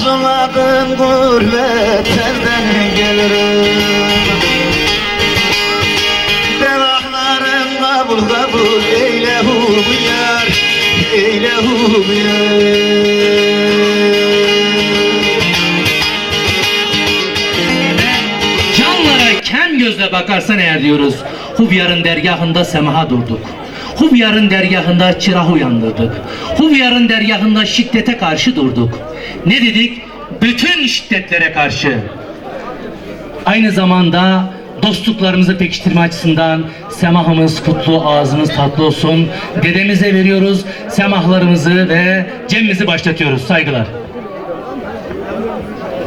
arzuladın gurbet elden gelirim Devahlarım kabul kabul eyle hu yar Eyle hu yar Canlara kem gözle bakarsan eğer diyoruz. Huvyar'ın dergahında semaha durduk. Huvyar'ın dergahında çırağı uyandırdık. Huvyar'ın dergahında şiddete karşı durduk. Ne dedik? Bütün şiddetlere karşı. Aynı zamanda dostluklarımızı pekiştirme açısından semahımız kutlu, ağzımız tatlı olsun. Dedemize veriyoruz semahlarımızı ve cemmimizi başlatıyoruz. Saygılar.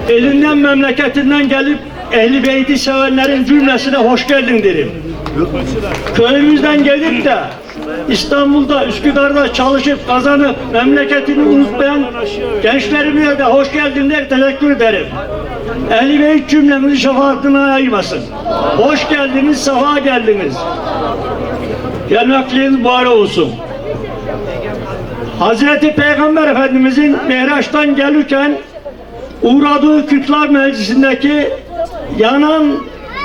Elinden memleketinden gelip Ehli Beyti sevenlerin cümlesine hoş geldin derim. Köyümüzden gelip de İstanbul'da, Üsküdar'da çalışıp kazanıp memleketini unutmayan gençlerime de hoş geldin der teşekkür ederim. Ehli Beyt cümlemizi şefaatine ayırmasın. Hoş geldiniz, safa geldiniz. Gelmekliğiniz mübarek olsun. Hazreti Peygamber Efendimizin Mehraç'tan gelirken uğradığı Kürtler Meclisi'ndeki yanan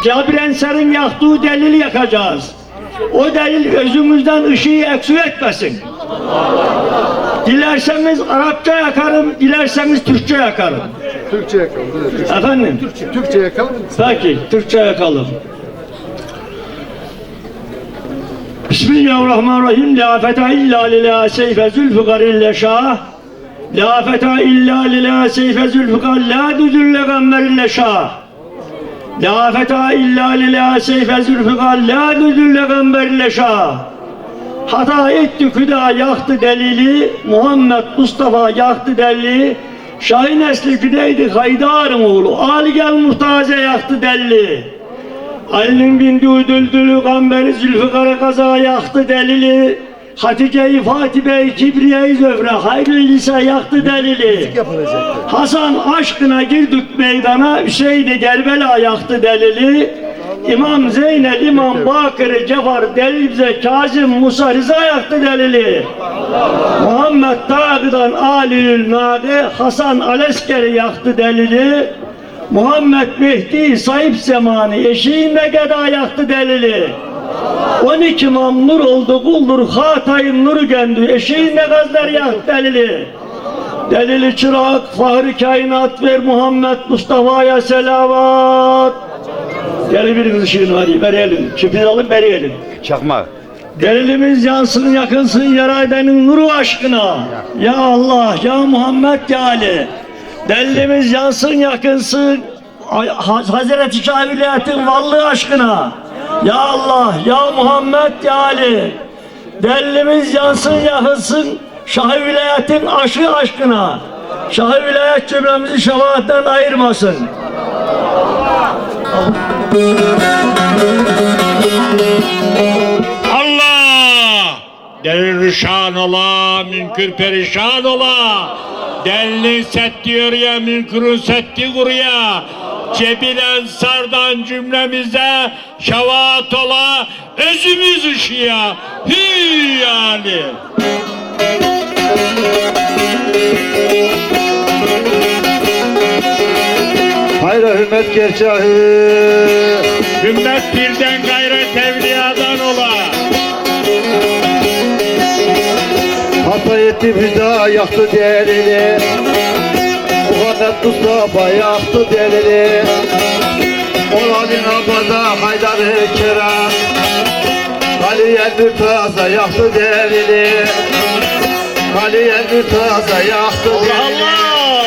Cabir Ensar'ın yaktığı delili yakacağız. O delil özümüzden ışığı eksik etmesin. Dilerseniz Arapça yakarım, dilerseniz Türkçe yakarım. Türkçe yakalım. Türkçe. Efendim? Türkçe, Türkçe yakalım. Peki, Türkçe yakalım. Bismillahirrahmanirrahim. La feta illa lila seyfe zülfikar illa şah. La feta illa lila seyfe zülfikar la düzülle gamber illa şah. La feta illa lila seyfe zülfikar la düzülle gamber illa şah. Hata etti küda yaktı delili, Muhammed Mustafa yaktı delili, Şahin esli güneydi Haydar'ın oğlu, Ali gel muhtaze yaktı delili. Ali'nin bindiği düldülü gamberi Zülfikar'ı kaza yaktı delili, Hatice'yi Fatih Bey Kibriye'yi Zöfre Hayrı Lise yaktı delili. Hasan aşkına girdik meydana, Hüseyin'i Gerbela yaktı delili. İmam Zeynel, İmam Bakır, Cefar, Delil bize Kazım, Musa, Rıza yaktı delili. Muhammed Dağı'dan Ali'ül Nade, Hasan Aleskeri yaktı delili. Muhammed Mehdi sahip zamanı eşiğinde geda yaktı delili. 12 imam nur oldu kuldur Hatay'ın nuru göndü eşiğinde gazlar yaktı delili. Delili çırak, fahri kainat ver Muhammed Mustafa'ya selavat. Gel bir kız ışığını var, verelim. Çipi alıp verelim. Çakma. Delilimiz yansın, yakınsın yaradenin nuru aşkına. Ya Allah, ya Muhammed, ya Ali. Delilimiz yansın, yakınsın Hazreti Şah Vilayet'in varlığı aşkına. Ya Allah, ya Muhammed, ya Ali. Delilimiz yansın, yakınsın Şah Vilayet'in aşı aşkına. Şah Vilayet cümlemizi şefaatten ayırmasın. Allah! Delil şan ola, münkür perişan ola. Delil set diyor ya, münkürün setti kuruya. Cebilen sardan cümlemize şevaat ola, özümüz ışıya. Hü yani. Hayra hürmet gerçahı. Ümmet birden gayret evliyadan ola. Hata etti hüda yaktı delili. Muhammed Mustafa yaktı delili. Olalin abada Haydar-ı Kerem. Aliye Mürtaza yaktı delili. Aliye Mürtaza yaktı delili. Allah!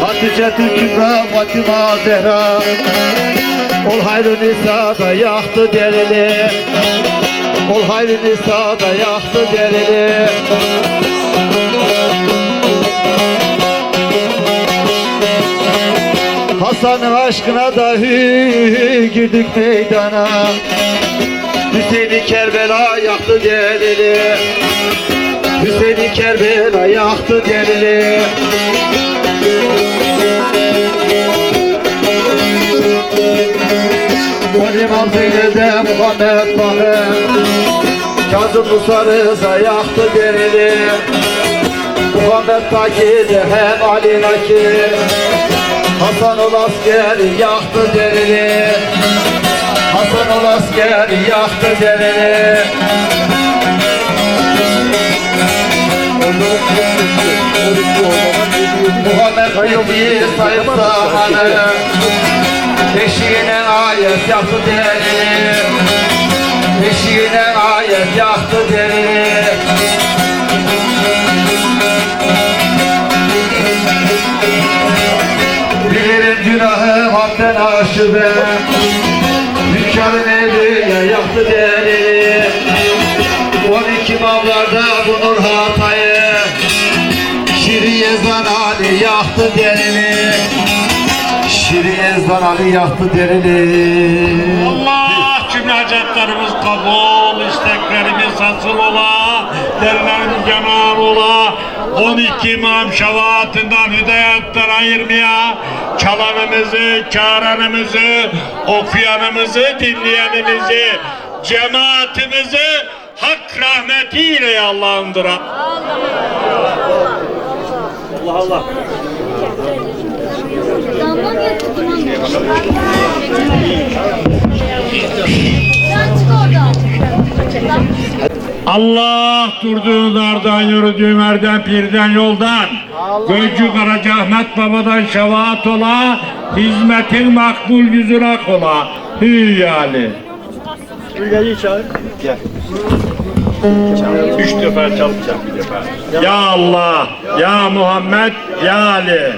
Hatice Kübra Fatıma Zehra Ol hayrı nisada yaktı delili Ol hayrı nisada yaktı delili Hasan'ın aşkına dahi girdik meydana. Hüseyin'i Kerbela yaktı delili Hüseyin'i Kerbela yaktı delili İmam Zeynel'de Muhammed Bakır Kazım Musa Rıza yaktı dereli Muhammed Takir hem Ali Nakir. Hasan ol asker yaktı dereli Hasan ol asker yaktı dereli Muhammed Eyyubi sayıp sahanı Peşine ayet yaktı dereli Peşine ayet yaktı dereli Bilirim günahı hadden aşırı Hünkârın evi yaktı deli. On iki mavlarda bulur hatayı. Şiri Yezdan Ali yaktı delini Şiri Yezdan Ali yaktı delini Allah cümle hacetlerimiz kabul, isteklerimiz hasıl ola, derlerimiz yanar ola. 12 imam şevaatinden hidayetler ayırmaya, çalanımızı, çağıranımızı, okuyanımızı, dinleyenimizi, cemaatimizi hak rahmetiyle Allah'ındıra. Damla mı Sen çık oradan. Allah durduğu dardan yürüdüğüm erden pirden yoldan Gölcü Karacaahmet Baba'dan şevaat ola Hizmetin makbul yüzün ak ola. Hü yani. Ülkeyi çağır. Üç defa çalacağım bir defa Ya Allah Ya Muhammed Ya Ali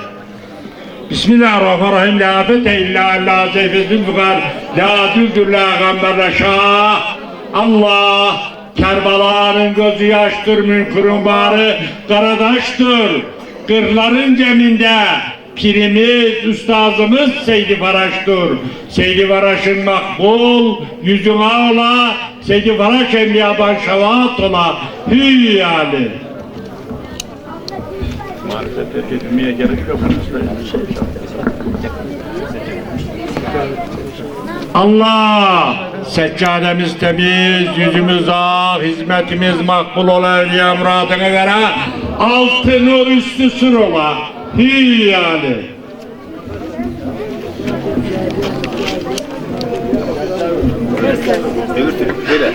Bismillahirrahmanirrahim La fete illa Allah zeyfetin fukar La düldür la gamberle şah Allah Kerbala'nın gözü yaştır münkurun bağrı Karadaştır Kırların ceminde Pirimiz, üstazımız Seydi Faraş'tır. Seydi Faraş'ın makbul, yüzüne ola, Seydi Faraş emniyadan şevaat ola. Hü yani. Marifet edilmeye gerek yok. Allah seccademiz temiz, yüzümüz ak, hizmetimiz makbul ola, evliya muradını vere, altı nur üstü sır ola. Hü yani. Şöyle,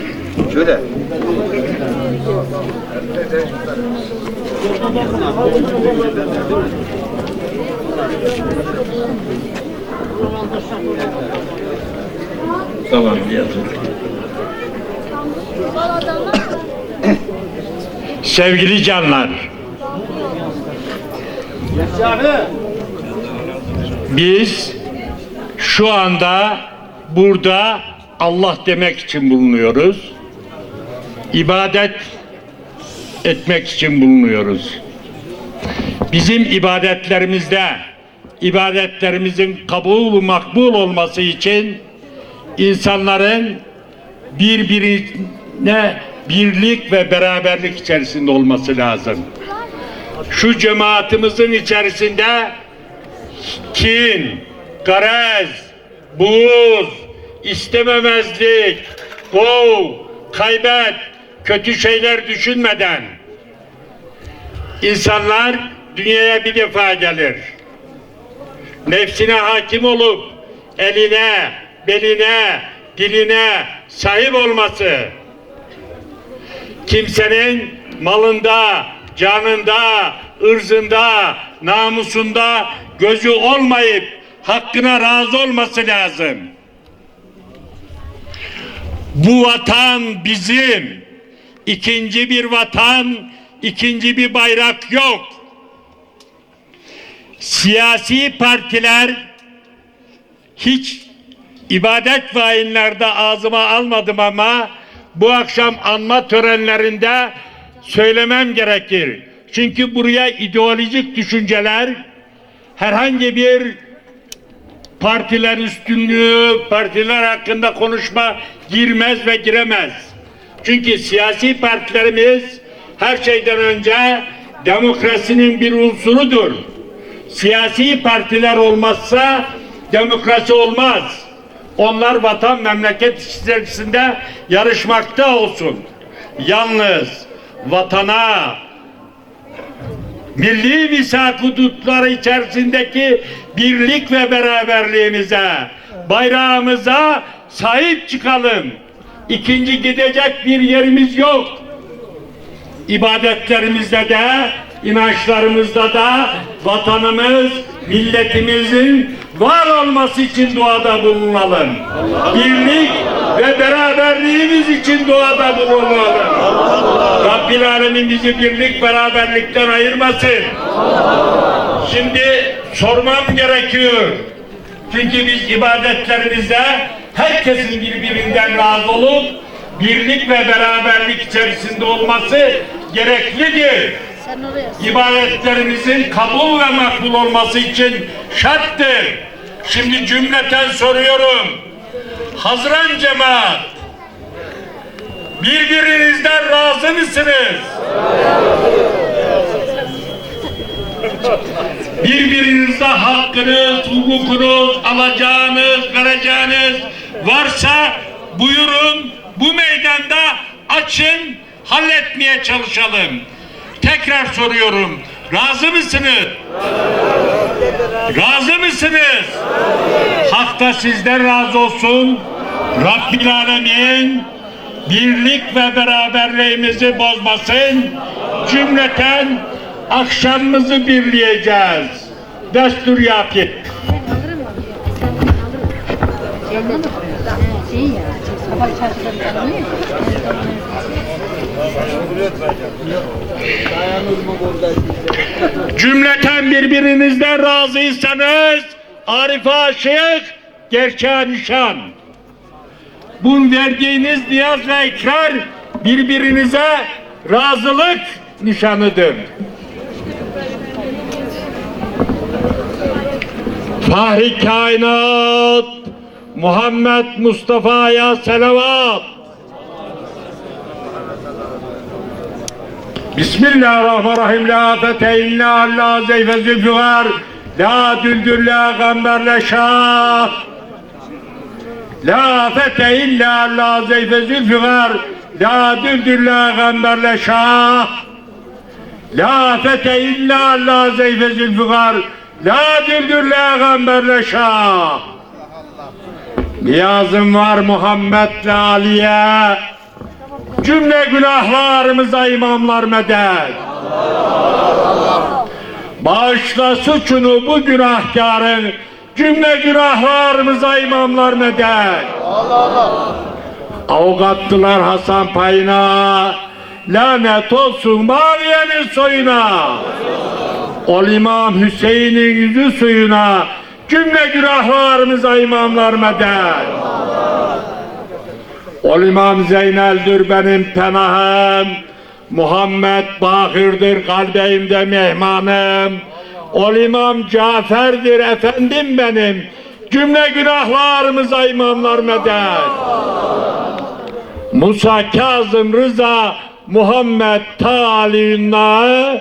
şöyle. Tamam yazın. Sevgili canlar. Biz şu anda burada Allah demek için bulunuyoruz. İbadet etmek için bulunuyoruz. Bizim ibadetlerimizde ibadetlerimizin kabul makbul olması için insanların birbirine birlik ve beraberlik içerisinde olması lazım. Şu cemaatimizin içerisinde kin, garez, buğz, istememezlik, kov, kaybet, kötü şeyler düşünmeden insanlar dünyaya bir defa gelir. Nefsine hakim olup eline, beline, diline sahip olması kimsenin malında, canında, ırzında, namusunda gözü olmayıp hakkına razı olması lazım. Bu vatan bizim. İkinci bir vatan, ikinci bir bayrak yok. Siyasi partiler hiç ibadet ve ayinlerde ağzıma almadım ama bu akşam anma törenlerinde söylemem gerekir. Çünkü buraya ideolojik düşünceler herhangi bir partiler üstünlüğü, partiler hakkında konuşma girmez ve giremez. Çünkü siyasi partilerimiz her şeyden önce demokrasinin bir unsurudur. Siyasi partiler olmazsa demokrasi olmaz. Onlar vatan memleket içerisinde yarışmakta olsun. Yalnız vatana, milli misak hudutları içerisindeki birlik ve beraberliğimize, bayrağımıza sahip çıkalım. İkinci gidecek bir yerimiz yok. İbadetlerimizde de, inançlarımızda da vatanımız, milletimizin var olması için duada bulunalım. Birlik ve beraberliğimiz için duada bulunalım. Rabbil Alemin bizi birlik beraberlikten ayırmasın. Şimdi sormam gerekiyor. Çünkü biz ibadetlerimizde herkesin birbirinden razı olup birlik ve beraberlik içerisinde olması gereklidir. İbadetlerimizin kabul ve makbul olması için şarttır. Şimdi cümleten soruyorum. Hazıran cemaat, birbirinizden razı mısınız? Birbirinizde hakkınız, hukukunuz, alacağınız, vereceğiniz varsa buyurun bu meydanda açın, halletmeye çalışalım. Tekrar soruyorum. Razı mısınız? Razı mısınız? Hak da sizden razı olsun. Rabbil Alemin birlik ve beraberliğimizi bozmasın. Cümleten akşamımızı birleyeceğiz. Destur yapın. Ben alırım onu. Sen bunu alırım. Şeyden mi? He, şey ya. Sabah çarşıda bir tane oluyor ya. Cümleten birbirinizden razıysanız Arife aşık gerçeğe nişan. Bu verdiğiniz niyaz ve ikrar birbirinize razılık nişanıdır. Fahri kainat Muhammed Mustafa'ya selavat. Bismillahirrahmanirrahim. La fete illa Allah zeyfe zülfügar. La düldür la gamberle şah. La fete illa Allah zeyfe zülfügar. La düldür la gamberle şah. La fete illa Allah zeyfe zülfügar. La la gamberle şah. Niyazım var Muhammed'le Ali'ye. Cümle günahlarımıza imamlar medet. Bağışla suçunu bu günahkarın. Cümle günahlarımıza imamlar medet. Avukattılar Hasan payına. Lanet olsun Maviye'nin soyuna. Ol İmam Hüseyin'in yüzü suyuna. Cümle günahlarımıza imamlar medet. Ol İmam Zeynel'dir benim penahım. Muhammed Bakır'dır kalbimde mehmanım. Ol İmam Cafer'dir efendim benim. Cümle günahlarımıza imamlar medet. Musa Kazım Rıza Muhammed Tali'nna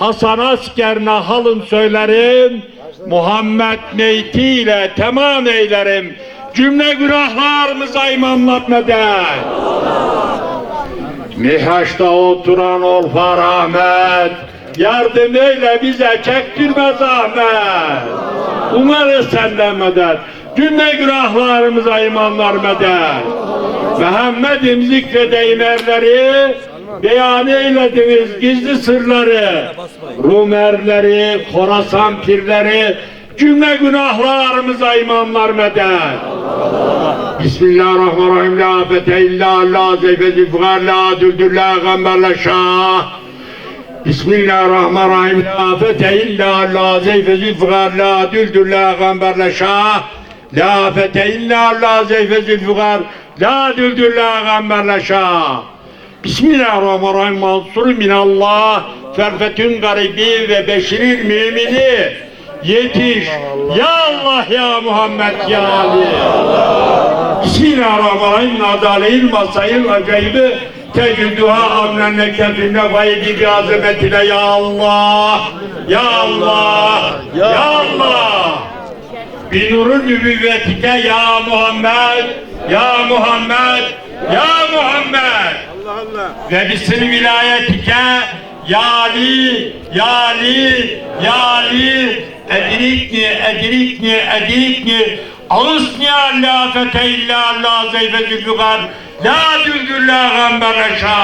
Hasan askerine halın söylerim Muhammed meytiyle tamam eylerim. Cümle günahlarımıza imamlar medet Mihaç'ta oturan ol rahmet Yardım eyle bize çektirme zahmet Umarız senden medet Cümle günahlarımıza imamlar medet Muhammed'im zikredeyim erleri Beyan eylediniz gizli sırları. Rum erleri, Khorasan pirleri Cümle günahlarımıza imamlar medet. Bismillahirrahmanirrahim. La fete illa la zeyfeti fugar la düldür la gamberle şah. Bismillahirrahmanirrahim. La fete illa la zeyfeti fugar la düldür la gamberle şah. La fete illa la zeyfeti fugar la düldür la gamberle şah Bismillahirrahmanirrahim. Mansur minallah. Ferfetün garibi ve beşiril mümini. Yetiş. Ya Allah ya Muhammed ya Ali. Bismillahirrahmanirrahim. Nadaleyil masayil acayibı Tecüddüha amlenle kefine gaybi bir azamet ile Ya Allah. Ya Allah. Ya Allah. Bi nurun nübüvvetike ya Muhammed. Ya Muhammed. Ya Muhammed ve bisin vilayetike ya Ali ya Ali ya Ali edrikni edrikni edrikni Ağusni Allah fete illa Allah zeyfe zülfügar La düldür la gamber reşa?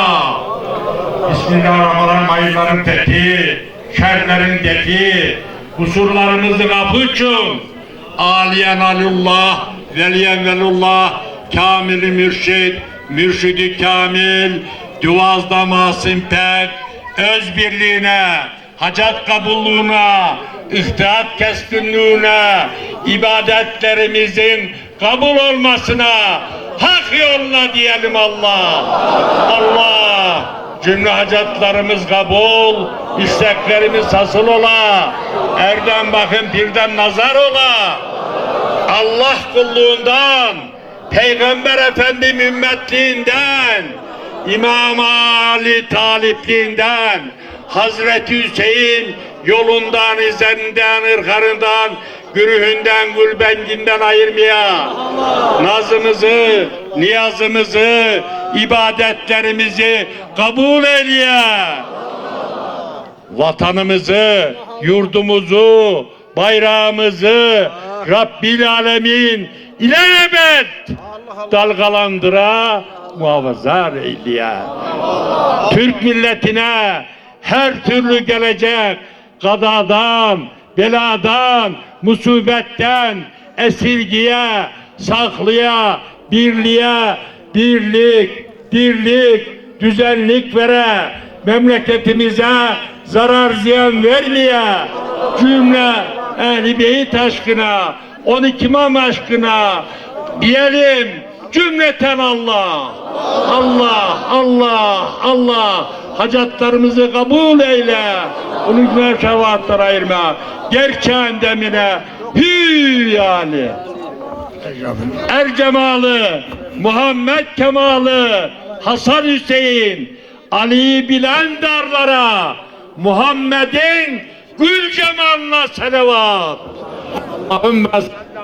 Bismillahirrahmanirrahim hayırların fethi Şerlerin defi Kusurlarımızı kapıçın Aliyen alullah Veliyen velullah Kamili mürşid Mürşidi kamil Duvazda masım pek Öz birliğine Hacat kabulluğuna İhtihat keskinliğine ibadetlerimizin kabul olmasına hak yoluna diyelim Allah. Allah cümle hacatlarımız kabul, isteklerimiz hasıl ola. Erden bakın birden nazar ola. Allah kulluğundan, Peygamber Efendi ümmetliğinden, İmam Ali talipliğinden, Hazreti Hüseyin yolundan, izlerinden, ırkarından, gürühünden, gülbenginden ayırmaya, nazımızı, niyazımızı, ibadetlerimizi kabul eyleye vatanımızı, yurdumuzu, bayrağımızı Rabbil Alemin ilelebet dalgalandıra muhafaza eyleye. Türk milletine her türlü gelecek kadadan, beladan, musibetten, esirgiye, saklıya, birliğe, birlik, dirlik, düzenlik vere, memleketimize zarar ziyan vermeye, cümle ehli beyit aşkına, 12 imam aşkına diyelim cümleten Allah. Allah, Allah, Allah hacatlarımızı kabul eyle. Onun günah şevaatler ayırma. Gerçeğin demine hü yani. Er cemalı, Muhammed kemalı, Hasan Hüseyin, Ali'yi bilen darlara, Muhammed'in gül cemalına selavat. Allahümme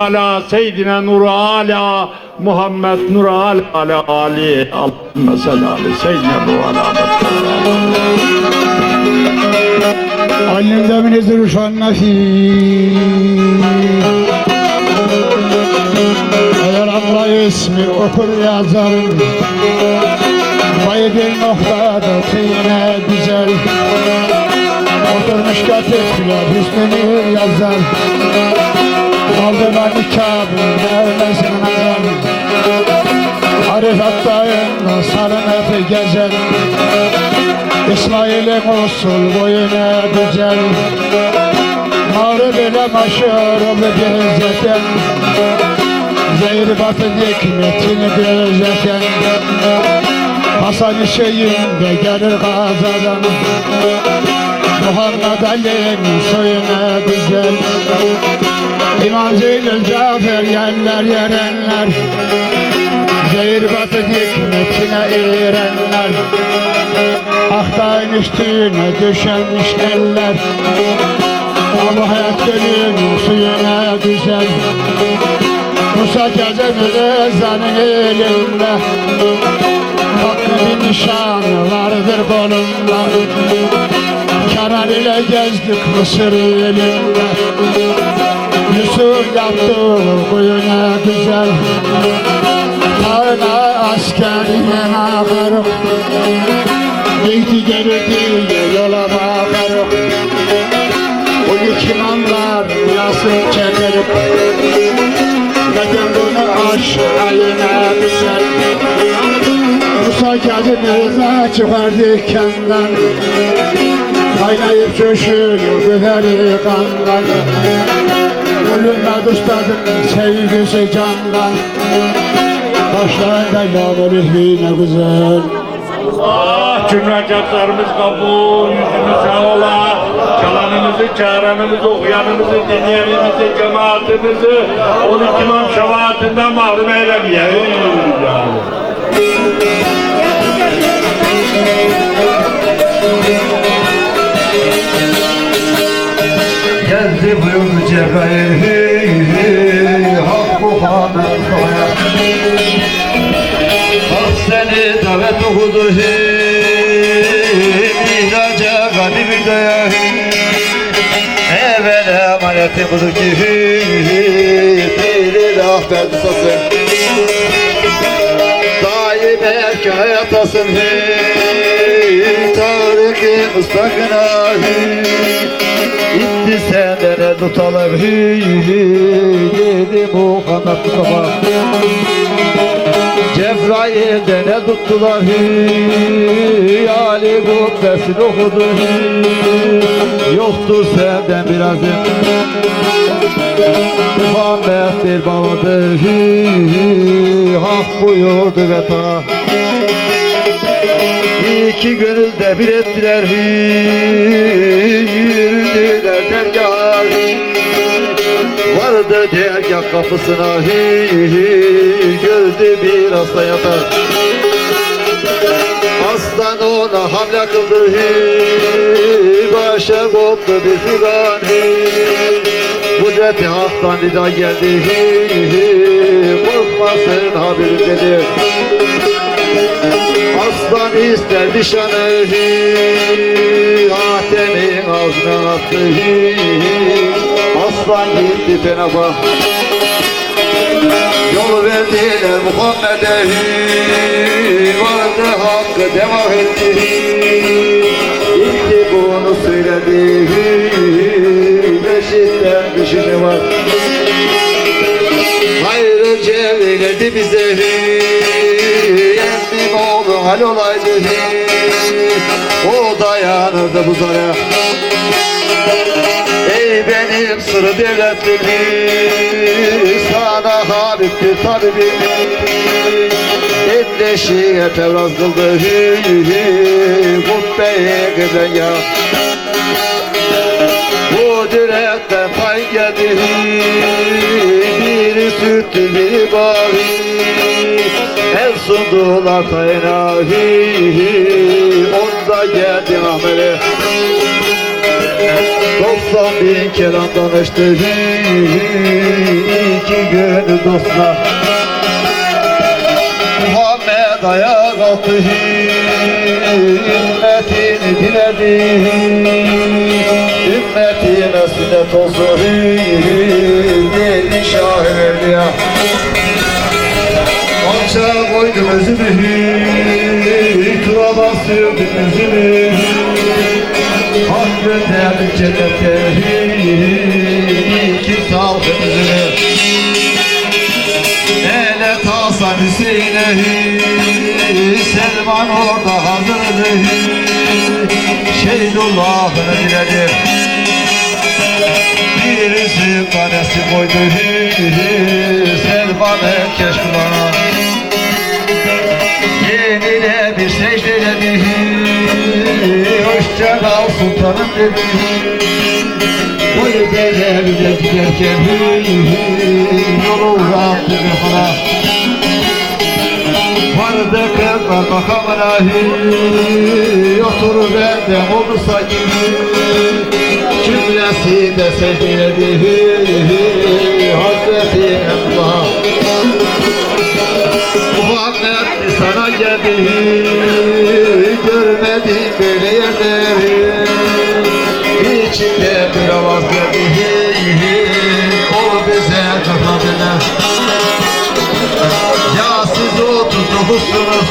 ala seyyidine nur ala Muhammed nur ala ala Ali Allahümme selali seyyidine nur ala. Annemde minizdir uşan nafi Eğer Allah ismi okur yazarım Bayı bir noktada teyine güzel Oturmuş katifle hüsnünü yazar. Aldılar nikabın evlesin nazar Arif hattayında sarınıp gezer İsmail'in usul boyuna güzel. Mağrib ile maşhur bir gezeten Zehir batın hikmetini gözeten Hasan şeyinde gelir gazadan. Muhammed Ali'nin soyuna güzel Zeynel Cafer yerler yerenler Zehir batın hikmetine erenler Ahtayın üstüne düşenmiş eller. Ama hayat gönlünün suyuna güzel. Musa Kazem'in ezanın elinde. Hakkı bir nişanı vardır kolunda. Kenar ile gezdik Mısır elinde Yusuf yaptı kuyuna güzel. Tağına askerine ağırım Neydi gelirdi yola bakarım O yük imamlar nasıl çekerim Neden bunu aşağıya düşer Musa Kazım'ı çıkardı kendinden Kaynayıp coşuyor güveri kandan Ölüme ustadım sevgisi candan Başlarında yağmur yine güzel. Ah cümle hacatlarımız kabul, yüzümüz sağ ola. Çalanımızı, çağıranımızı, okuyanımızı, dinleyenimizi, cemaatimizi, 12 imam şefaatinden mahrum Cebel hey hey Hakkı hanım koya Hak seni davet okudu hey Minaca kadimi daya Evvel emaneti kudu ki hey hey Peyri rahmet sasın Daim erken hayatasın hey Tarık-ı müstakına hey İtti senden tutalım Dedi Muhammed Mustafa Cebrail'de ne tuttular hü Ali kubbesini okudu hü Yoktur senden birazı Muhammed bir babadır hü Hak buyurdu ve ta İki gönülde bir ettiler Yürüdüler dergah Vardı dergah kapısına Gördü bir hasta yatar. Aslan ona hamle kıldı Başa koptu bir figan Kudreti haktan nida geldi Korkmasın haberim dedi Aslan ister nişanı Hatemin ağzına attı Aslan gitti Fenaba Yol verdiler Muhammed'e Vardı hakkı devam etti Gitti bunu söyledi Beşikten düşünü var? Hayrı cevreledi bize oğlu hal olaydı. O dayanırdı bu zara Ey benim sırrı devletlim Sana Habib'tir tabibim. Etleşiğe tevraz kıldı Kubbeye giden ya. Bu direkten pay geldi. Biri süttü biri El sundular tayına Onda geldi Ahmet'e Doksan bin kelam danıştı iki gönül dostlar Muhammed ayağa kalktı ümmetini diledi ümmetine sünnet olsun dedi şah evliya Alçağa koydum özümü. Turaba sürdüm yüzümü Hak gönderdim cennete. İki saldım yüzümü Ele tasan Hüseyin'e. Selman orada hazırdı Şeydullah'ını diledi Bir üzüm tanesi koydu. Selman'ı keşkulana Hoşça kal sultanım dedi Boyu belerle giderken Yolu uzattı bir hala. Vardı kızlar makamına Oturur benden olursa gibi Cümlesi de secdeledi Hazreti Emrah. Muhammed sana geldi Görmedim böyle yerleri. İçimde bir avaz geldi O bize kırmadılar Ya siz otuz dokuzsunuz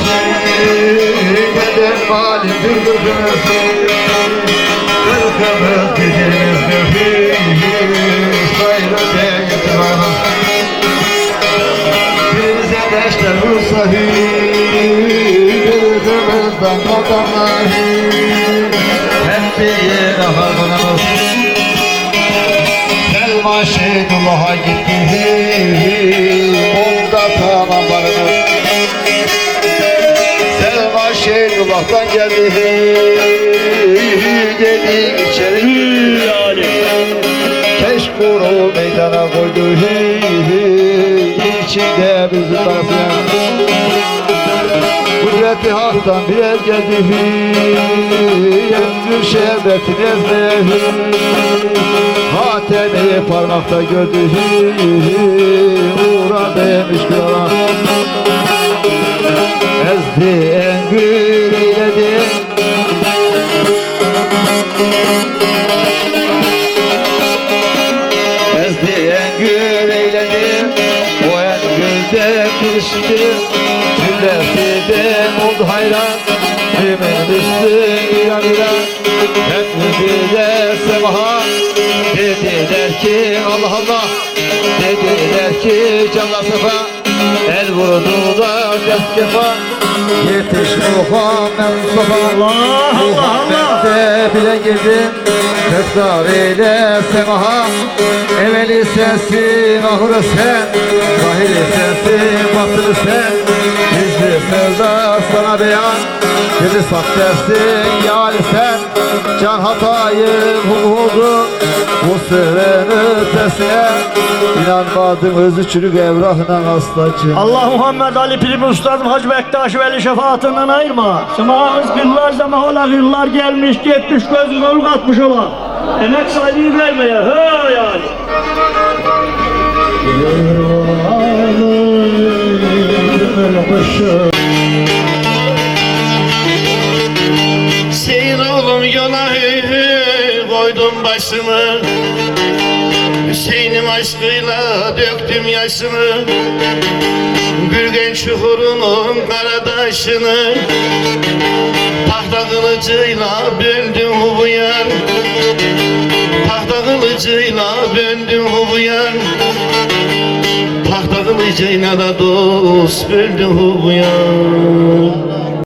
Neden malum dürdürdünüz Kırkımız gücümüzdür Sayrı değildir bana Bize deşler vursa Kırkımızdan adamlar Hep bir yere harmanımız Selma Şeydullah'a gitti Onda tamam varınız Selma Şeydullah'tan geldi. Dedi içeri. Keşkuru meydana koydu. İçinde bizim basyan Kudreti haktan bir el geldi Ömrü şerbetin ezme Hatemi parmakta gördü Uğra demiş krala Ezdi en gül eyledi Ezdiyen gül eyledi O en gülde kırıştı Cümlesinden oldu hayran Kimin üstün İran İran Hepimize semaha Dediler ki Allah Allah. Dediler ki canla sefa. El vurdular dert kefa. Yetiş Muhammed Mustafa Allah. Muhammed'e bile girdim. Tekrar eyle semaha Evveli sensin ahırı sen. Zahiri sensin batını sen. Gizli sevda sana beyan Gizli sak dersin yani sen Can hatayım hu oldu Bu süren ötesine İnanmadım özü çürük evrahına hastacı Allah Muhammed Ali Pirim Ustadım Hacı Bektaş Veli şefaatinden ayırma. Semağımız yıllar zaman ola yıllar gelmiş gitmiş gözün ol katmış ola. Emek sahibi vermeye he yani. Seyir oğlum yola koydum başımı Hüseyin'im aşkıyla döktüm yaşımı. Gülgen çukurunun karadaşını. Tahta kılıcıyla böldüm bu yan Tahta kılıcıyla böldüm bu yan Tahta kılıcıyla da dost böldüm bu yan